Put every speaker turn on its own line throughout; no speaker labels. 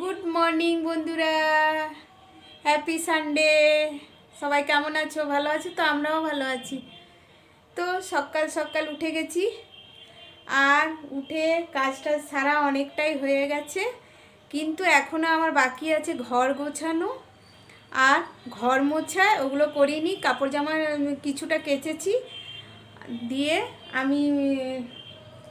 Good morning বন্ধুরা। Happy Sunday সবাই কেমন আছো? ভালো আছো? তো আমরাও ভালো আছি। তো সকাল সকাল উঠে গেছি। আর উঠে কাজটা সারা অনেকটাই হয়ে গেছে। কিন্তু এখনও আমার বাকি আছে ঘর গোছানো। আর ঘর মোছা ওগুলো করিনি। কাপড় জামা কিছুটা কেচেছি। দিয়ে আমি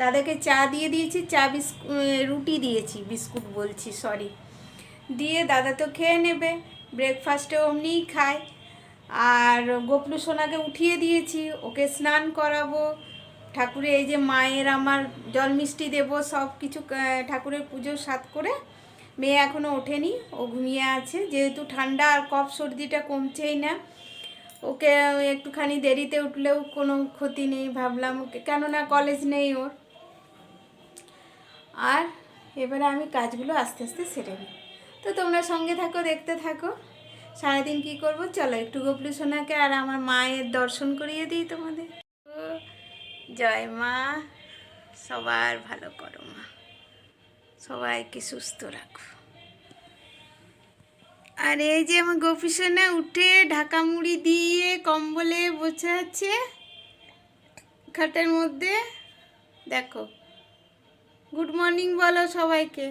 দাদাকে চা দিয়ে দিয়েছি, চা বিস্কুট রুটি দিয়েছি, বিস্কুট বলছি সরি দিয়ে দাদা তো খেয়ে নেবে ব্রেকফাস্টে অমনিই খায়। আর গোপলু সোনাকে উঠিয়ে দিয়েছি, ওকে স্নান করাবো। ঠাকুরের এই যে মায়ের আমার জল মিষ্টি দেবো, সব কিছু ঠাকুরের পুজো সাত করে, মেয়ে এখনও ওঠেনি, ও ঘুমিয়ে আছে। যেহেতু ঠান্ডা আর কফ সর্দিটা কমছেই না, ওকে একটুখানি দেরিতে উঠলেও কোনো ক্ষতি নেই ভাবলাম ওকে কেননা কলেজ নেই ওর। আর এবারে আমি কাজগুলো আস্তে আস্তে সেরে নিই। তো তোমরা সঙ্গে থাকো, দেখতে থাকো। সারাদিন কি করব? চলো একটু গোপলু সোনাকে আর আমার মায়ের দর্শন করিয়ে দিই তোমাদের। জয় মা, সবার ভালো করো মা। সবাইকে সুস্থ রাখো। আর এই যে আমার গোপী সোনা উঠে ঢাকা মুড়ি দিয়ে কম্বলে বসে আছে। খাটের মধ্যে। দেখো। গুড মর্নিং বলো সবাইকে।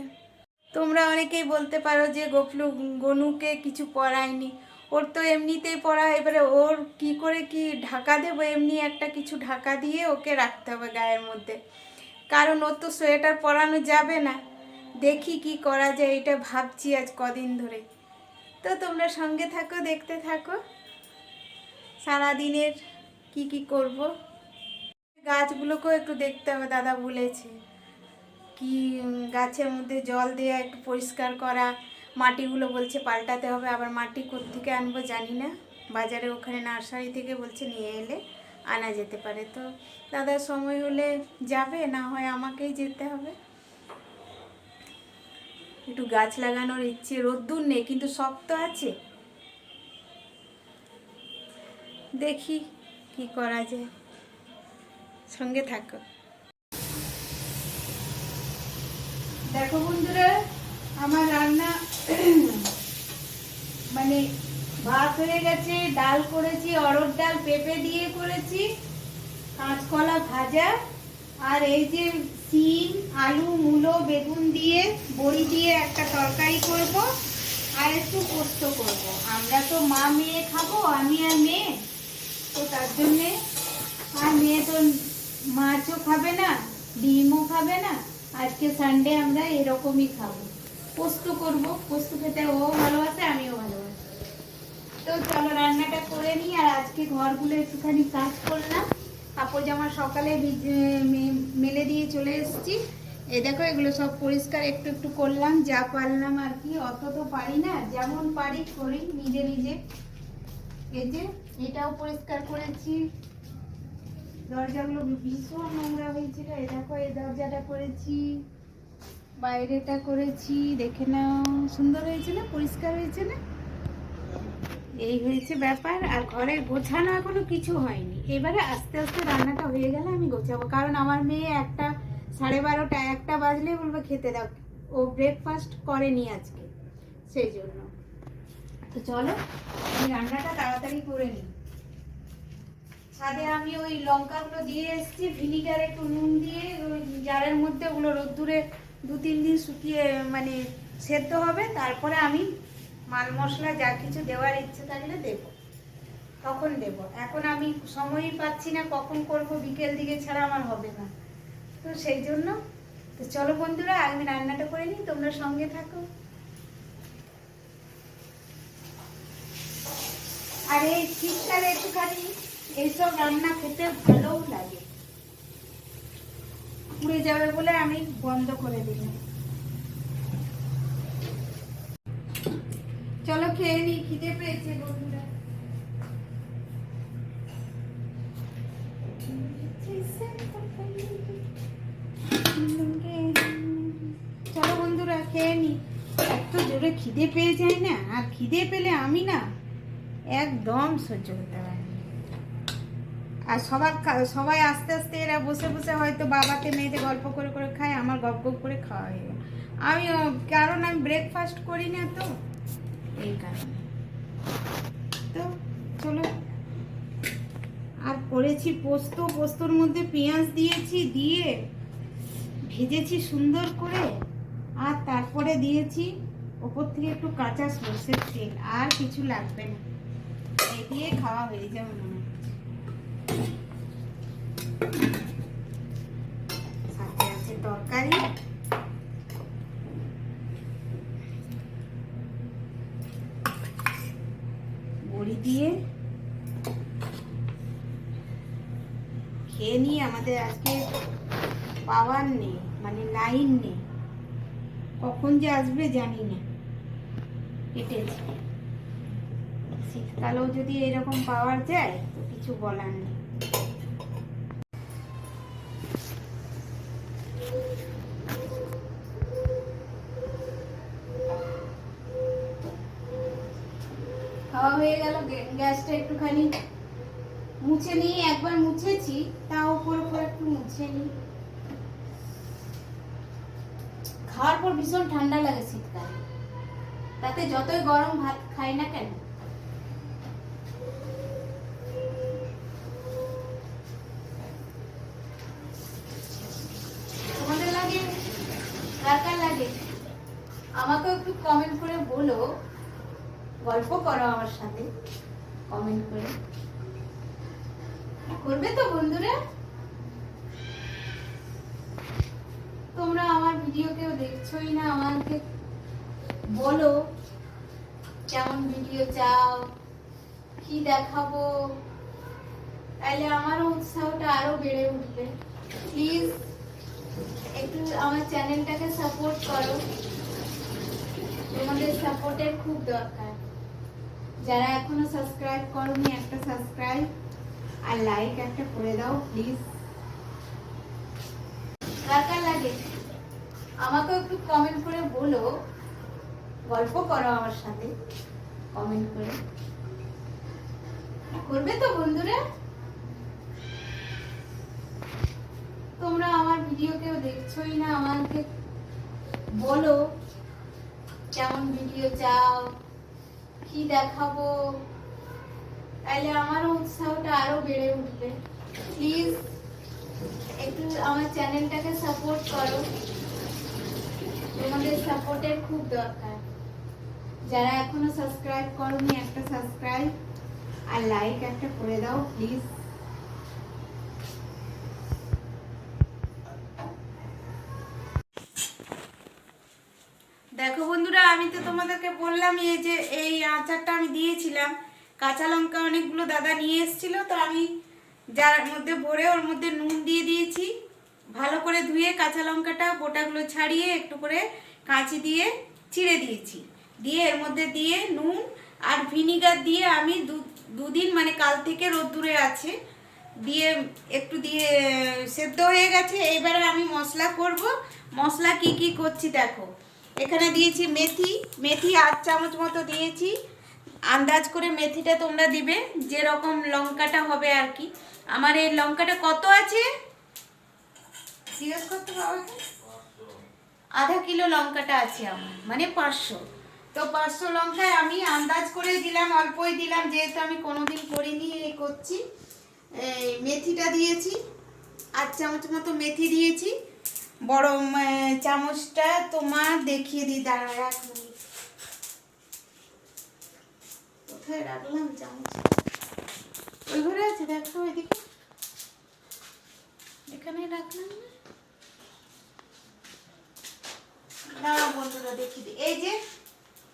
তোমরা অনেকেই বলতে পারো যে গোপলু, গনুকে কিছু পড়ায়নি। ওর তো এমনিতেই পড়া, এবারে ওর কি করে কি ঢাকা দেবো? এমনি একটা কিছু ঢাকা দিয়ে ওকে রাখতে হবে গায়ের মধ্যে। কারণ ওর তো সোয়েটার পরানো যাবে না। দেখি কি করা যায়, এটা ভাবছি আজ কদিন ধরে। তো তোমরা সঙ্গে থাকো, দেখতে থাকো। সারাদিনের কি কি করব? গাছগুলোকেও একটু দেখতে হবে, দাদা বলেছে। কি গাছের মধ্যে জল দেওয়া একটু পরিষ্কার করা, মাটিগুলো বলছে পাল্টাতে হবে, আবার মাটি থেকে আনব জানি না। বাজারে ওখানে নার্সারি থেকে বলছে নিয়ে এলে আনা যেতে পারে। তো দাদা, সময় হলে যাবে, না হয় আমাকেই যেতে হবে। একটু গাছ লাগানোর ইচ্ছে, রোদ্দুর নেই, কিন্তু শক্ত আছে। দেখি কি করা যায়। সঙ্গে থাকো। দেখো বন্ধুরা, আমার রান্না মানে ভাত হয়ে গেছে, ডাল করেছি অরড় ডাল পেঁপে দিয়ে করেছি, কাঁচকলা ভাজা, আর এই যে সিম, আলু, মূলো, বেগুন দিয়ে, বড়ি দিয়ে একটা তরকারি করব, আর একটু পোস্ত করব। আমরা তো মা মেয়ে খাব, আমি আর মেয়ে, তো তার জন্যে আর মেয়ে তো মাছও খাবে না, ডিমও খাবে না। আজকে সানডে আমরা এরকমই খাব। পোস্ত করব, পোস্ত খেতে ও ভালোবাসে, আমিও ভালোবাসি। তো চলো রান্নাটা করে নিই, আর আজকে ঘরগুলো একটুখানি কাজ করলাম। কাপড় জামা সকালে মেলে দিয়ে চলে এসেছি। এ দেখো, এগুলো সব পরিষ্কার একটু একটু করলাম, যা পারলাম আর কি। অত তো পারি না, যেমন পারি করি নিজে নিজে। এই যে, এটাও পরিষ্কার করেছি। দরজাগুলো ভীষণ নোংরা হয়েছিল। এই দেখো এই দরজাটা করেছি, বাইরেটা করেছি, দেখে নাও। সুন্দর হয়েছে না? পরিষ্কার হয়েছে না? এই হয়েছে ব্যাপার, আর ঘরে গোছানো এখনও কিছু হয়নি। এবারে আস্তে আস্তে রান্নাটা হয়ে গেলে আমি গোছাবো। কারণ আমার মেয়ে একটা সাড়ে বারোটা, একটা বাজলে বলবে, খেতে দাও। ও ব্রেকফাস্ট করেনি আজকে, সেই জন্য। তো চলো, আমি রান্নাটা তাড়াতাড়ি করে নিই। ছাদে আমি ওই লঙ্কাগুলো দিয়ে এসেছি, ভিনিগার একটু নুন দিয়ে, ওই জারের মধ্যে ওগুলো রোদ্দুরে দু তিন দিন শুকিয়ে মানে সেদ্ধ হবে, তারপরে আমি মাল মশলা যা কিছু দেওয়ার ইচ্ছে থাকলে দেব, তখন দেব। এখন আমি সময়ই পাচ্ছি না, কখন করব, বিকেল দিকে ছাড়া আমার হবে না। তো সেই জন্য, তো চলো বন্ধুরা আমি রান্নাটা করে নিই, তোমরা সঙ্গে থাকো। আর এই শীতকালে একটুখানি। এইসব রান্না খেতে ভালোও লাগে। পুড়ে যাবে বলে আমি বন্ধ করে দিলাম। চলো খেয়ে নি, খিদে পেয়েছে বন্ধুরা। চলো বন্ধুরা, খেয়ে নি। এত জোরে খিদে পেয়ে যায় না, আর খিদে পেলে আমি না একদম সহ্য করতে পারি। আর সবার সবাই আস্তে আস্তে এরা বসে বসে হয়তো বাবাকে মেয়েতে গল্প করে করে খায়, আমার গপ গপ করে খাওয়া হয়ে আমি কারণ আমি ব্রেকফাস্ট করি না তো, এই কারণে। তো চলো। আর করেছি পোস্ত, পোস্তর মধ্যে পেঁয়াজ দিয়েছি, দিয়ে ভেজেছি সুন্দর করে, আর তারপরে দিয়েছি ওপর থেকে একটু কাঁচা সর্ষের তেল, আর কিছু লাগবে না। দিয়ে খাওয়া হয়ে যাবে। মনে বড়ি দিয়ে খেয়ে নিয়ে আমাদের আজকে পাওয়ার নেই মানে লাইন নেই। কখন যে আসবে জানি না। কেটেছে শীতকালেও যদি এরকম পাওয়ার যায়, তো কিছু বলার নেই। হয়ে গেল গ্যাসটা একটুখানি মুছে নিই একবার মুছেছি, তাও উপর উপর একটু মুছে নিই। খাওয়ার পর ভীষণ ঠান্ডা লাগে শীতকালে। তাতে যতই গরম ভাত খাই না কেন। তোমাদের লাগে? লাগে? আমাকেও একটু কমেন্ট করে বলো। গল্প করো আমার সাথে কমেন্ট করে। করবে তো বন্ধুরা? তোমরা আমার ভিডিও কেউ দেখছোই না, আমাকে বলো কেমন ভিডিও চাও, কি দেখাবো? তাহলে আমারও উৎসাহটা আরও বেড়ে উঠবে। প্লিজ একটু আমার চ্যানেলটাকে সাপোর্ট করো। তোমাদের সাপোর্টের খুব দরকার। যারা এখনও সাবস্ক্রাইব করনি, একটা সাবস্ক্রাইব আর লাইক একটা করে দাও প্লিজ কার কার লাগে। আমাকেও একটু কমেন্ট করে বলো। গল্প করো আমার সাথে কমেন্ট করে। করবে তো বন্ধুরা? তোমরা আমার ভিডিও কেউ দেখছোই না আমাকে। বলো, কেমন ভিডিও চাও? কি দেখাবো? তাহলে আমারও উৎসাহটা আরও বেড়ে উঠবে। প্লিজ একটু আমার চ্যানেলটাকে সাপোর্ট করো। তোমাদের সাপোর্টের খুব দরকার। যারা এখনও সাবস্ক্রাইব করনি, একটা সাবস্ক্রাইব আর লাইক একটা করে দাও প্লিজ আমি তো তোমাদেরকে বললাম, এই যে এই আচারটা আমি দিয়েছিলাম, কাঁচা লঙ্কা অনেকগুলো দাদা নিয়ে এসেছিল, তো আমি যার মধ্যে ভরে ওর মধ্যে নুন দিয়ে দিয়েছি, ভালো করে ধুয়ে কাঁচা লঙ্কাটা গোটাগুলো ছাড়িয়ে একটু করে কাঁচি দিয়ে চিড়ে দিয়েছি। দিয়ে এর মধ্যে দিয়ে নুন আর ভিনিগার দিয়ে আমি দু, দুদিন মানে কাল থেকে রোদ্দুরে আছে, দিয়ে একটু দিয়ে সেদ্ধ হয়ে গেছে এবারে আমি মশলা করব। মশলা কি কি করছি দেখো। এখানে দিয়েছি মেথি মেথি আট চামচ মতো দিয়েছি। আন্দাজ করে মেথিটা তোমরা দিবে, যেরকম লঙ্কাটা হবে আর কি। আমার এই লঙ্কাটা কত আছে? জিজ্ঞেস করতে বাবাকে আধা কিলো লঙ্কাটা আছে আমার মানে পাঁচশো। তো পাঁচশো লঙ্কায় আমি আন্দাজ করে দিলাম, অল্পই দিলাম, যেহেতু আমি কোনোদিন করিনি এই করছি। এই মেথিটা দিয়েছি আট চামচ মতো মেথি দিয়েছি। বড় চামচটা তোমার দেখিয়ে দিই দাঁড়া এক মিনিট কোথায় রাখলাম চামচ? ওই ঘরে আছে, দেখো এখানে রাখলাম না? এই যে,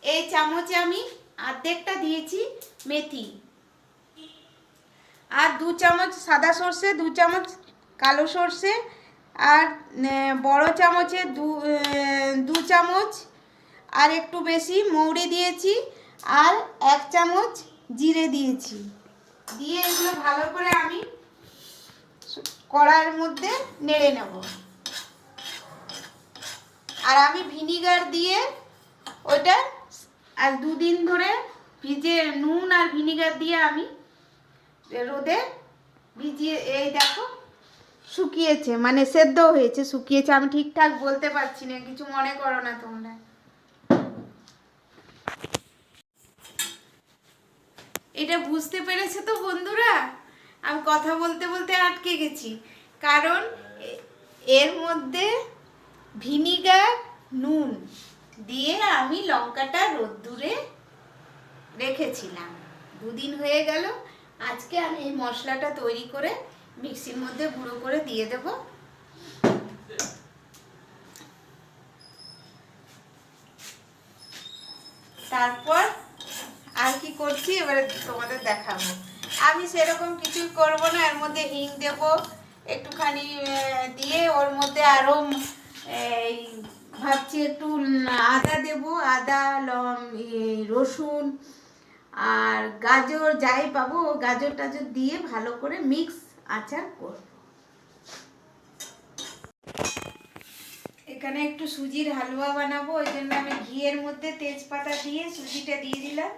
এই চামচে আমি অর্ধেকটা দিয়েছি মেথি। আর দু চামচ সাদা সর্ষে, দু চামচ কালো সর্ষে আর বড় চামচে দু দু চামচ, আর একটু বেশি মৌরি দিয়েছি, আর এক চামচ জিরে দিয়েছি। দিয়ে এগুলো ভালো করে আমি কড়াইয়ের মধ্যে নেড়ে নেব। আর আমি ভিনিগার দিয়ে ওইটা আর দুদিন ধরে ভিজে নুন আর ভিনিগার দিয়ে আমি রোদে ভিজিয়ে, এই দেখো শুকিয়েছে মানে সেদ্ধ হয়েছে, শুকিয়েছে, আমি ঠিকঠাক বলতে পারছি না, কিছু মনে করো না তোমরা। এটা বুঝতে পেরেছে তো বন্ধুরা? আমি কথা বলতে বলতে আটকে গেছি। কারণ এর মধ্যে ভিনিগার, নুন দিয়ে আমি লঙ্কাটা রোদ্দুরে রেখেছিলাম। দুদিন হয়ে গেল, আজকে আমি এই মশলাটা তৈরি করে মিক্সির মধ্যে গুঁড়ো করে দিয়ে দেব। তারপর আর কি করছি, এবারে তোমাদের দেখাবো। আমি সেরকম কিছুই করব না, এর মধ্যে হিং দেব, একটুখানি দিয়ে ওর মধ্যে আরও এই, ভাবছি একটু আদা দেব, আদা রসুন, আর গাজর, যাই পাবো গাজর টাজর দিয়ে ভালো করে মিক্স আচার করব। এখানে একটু সুজির হালুয়া বানাবো, ওই জন্য আমি ঘিয়ের মধ্যে তেজপাতা দিয়ে সুজিটা দিয়ে দিলাম।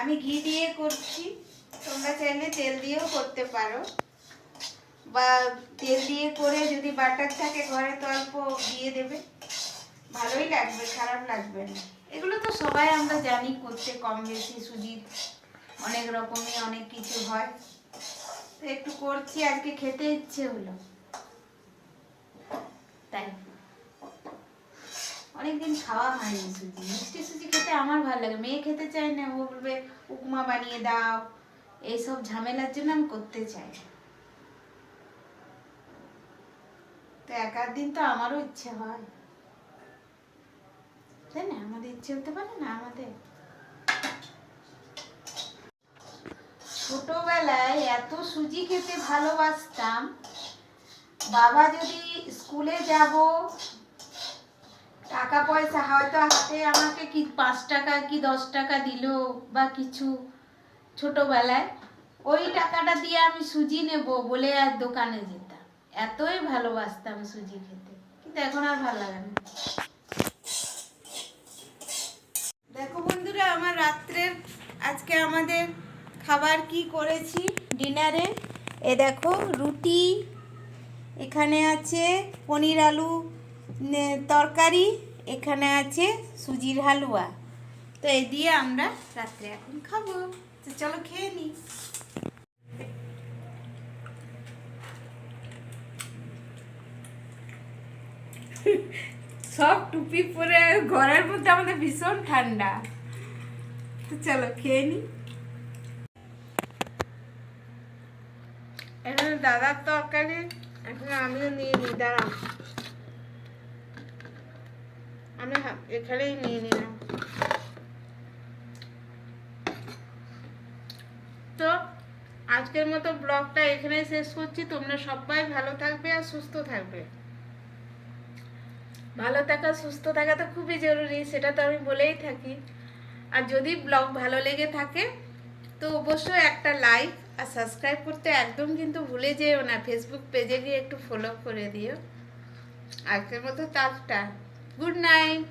আমি ঘি দিয়ে করছি, তোমরা চাইলে তেল দিয়েও করতে পারো। বা তেল দিয়ে করে যদি বাটার থাকে, ঘরে তো অল্প দিয়ে দেবে। ভালোই লাগবে, খারাপ লাগবে না। এগুলো তো সবাই আমরা জানি করতে কম বেশি সুজির অনেক রকমই অনেক কিছু হয়। একটু করছি, আজকে খেতে ইচ্ছে হলো। তাই। অনেকদিন খাওয়া হয়নি সুজি। মিষ্টি সুজি খেতে আমার ভালো লাগে। মেয়ে খেতে চায় না, ও বলবে, উপমা বানিয়ে দাও। এইসব ঝামেলার জন্য আমি করতে চাই। তো এক আধ দিন তো আমারও ইচ্ছে হয়। তাই না? আমাদের ইচ্ছে হতে পারে না আমাদের। ছোটবেলায় এত সুজি খেতে ভালোবাসতাম। বাবা যদি স্কুলে যাব, টাকা পয়সা হয়তো হাতে আমাকে কি পাঁচ টাকা কি দশ টাকা দিল বা কিছু ছোটবেলায়, ওই টাকাটা দিয়ে আমি সুজি নেব বলে আর দোকানে যেতাম। এতই ভালোবাসতাম সুজি খেতে। কিন্তু এখন আর ভালো লাগে না। দেখো বন্ধুরা, আমার রাত্রের আজকে আমাদের খাবার কি করেছি? ডিনারে এ দেখো, রুটি, এখানে আছে পনির আলু তরকারি, এখানে আছে সুজির হালুয়া। তো এই দিয়ে আমরা রাত্রে এখন খাব। তো চলো খেয়ে নিই সব টুপি পরে ঘরের মধ্যে আমাদের ভীষণ ঠান্ডা। তো চলো খেয়ে নিই
এখানে দাদার তরকারি, এখন আমিও নিয়ে নিই, দাঁড়াও। আমি এখানেই নিয়ে নিলাম। তো আজকের মতো ব্লগটা এখানেই শেষ করছি। তোমরা সবাই ভালো থাকবে আর সুস্থ থাকবে।
ভালো থাকা, সুস্থ থাকা তো খুবই জরুরি, সেটা তো আমি বলেই থাকি। আর যদি ব্লগ ভালো লেগে থাকে, তো অবশ্যই একটা লাইক আর সাবস্ক্রাইব করতে একদম কিন্তু ভুলে যেও না। ফেসবুক পেজে গিয়ে একটু ফলো করে দিও। আজকের মতো টাটা। Good night